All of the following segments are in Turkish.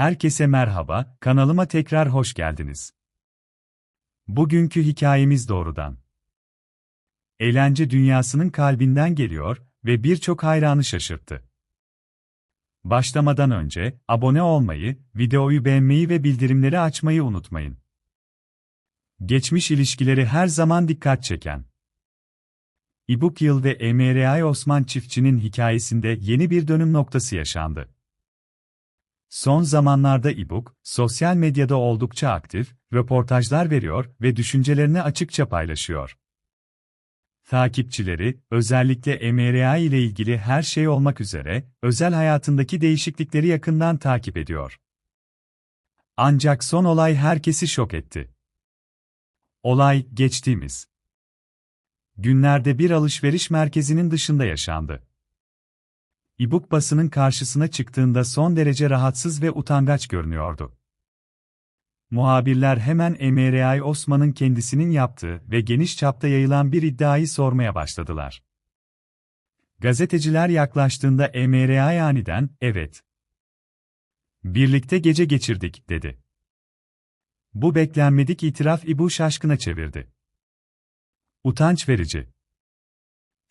Herkese merhaba, kanalıma tekrar hoş geldiniz. Bugünkü hikayemiz doğrudan. Eğlence dünyasının kalbinden geliyor ve birçok hayranı şaşırttı. Başlamadan önce abone olmayı, videoyu beğenmeyi ve bildirimleri açmayı unutmayın. Geçmiş ilişkileri her zaman dikkat çeken. İbuk Yıl ve Emre Osman çiftçinin hikayesinde yeni bir dönüm noktası yaşandı. Son zamanlarda İBUK, sosyal medyada oldukça aktif, röportajlar veriyor ve düşüncelerini açıkça paylaşıyor. Takipçileri, özellikle MRA ile ilgili her şey olmak üzere, özel hayatındaki değişiklikleri yakından takip ediyor. Ancak son olay herkesi şok etti. Olay, geçtiğimiz günlerde bir alışveriş merkezinin dışında yaşandı. İbuk basının karşısına çıktığında son derece rahatsız ve utangaç görünüyordu. Muhabirler hemen MRI Osman'ın kendisinin yaptığı ve geniş çapta yayılan bir iddiayı sormaya başladılar. Gazeteciler yaklaştığında MRI aniden, evet. Birlikte gece geçirdik, dedi. Bu beklenmedik itiraf İbu şaşkına çevirdi. Utanç verici.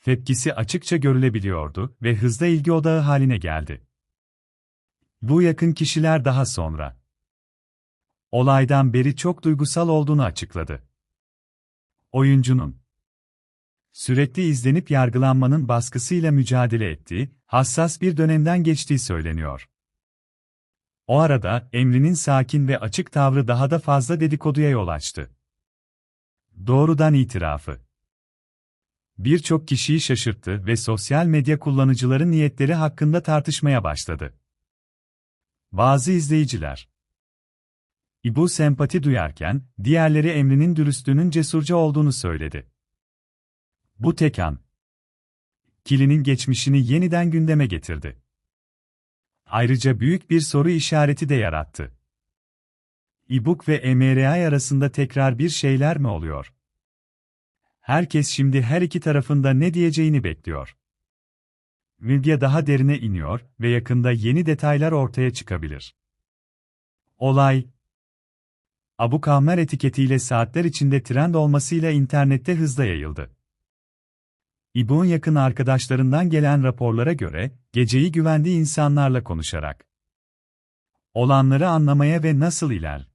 Tepkisi açıkça görülebiliyordu ve hızla ilgi odağı haline geldi. Bu yakın kişiler daha sonra olaydan beri çok duygusal olduğunu açıkladı. Oyuncunun sürekli izlenip yargılanmanın baskısıyla mücadele ettiği, hassas bir dönemden geçtiği söyleniyor. O arada Emri'nin sakin ve açık tavrı daha da fazla dedikoduya yol açtı. Doğrudan itirafı birçok kişiyi şaşırttı ve sosyal medya kullanıcıları niyetleri hakkında tartışmaya başladı. Bazı izleyiciler İbu sempati duyarken, diğerleri Emri'nin dürüstlüğünün cesurca olduğunu söyledi. Bu tek an, Kili'nin geçmişini yeniden gündeme getirdi. Ayrıca büyük bir soru işareti de yarattı. İbuk ve MRI arasında tekrar bir şeyler mi oluyor? Herkes şimdi her iki tarafında ne diyeceğini bekliyor. Medya daha derine iniyor ve yakında yeni detaylar ortaya çıkabilir. Olay Abu Kamer etiketiyle saatler içinde trend olmasıyla internette hızla yayıldı. İBU'nun yakın arkadaşlarından gelen raporlara göre, geceyi güvendiği insanlarla konuşarak olanları anlamaya ve nasıl iler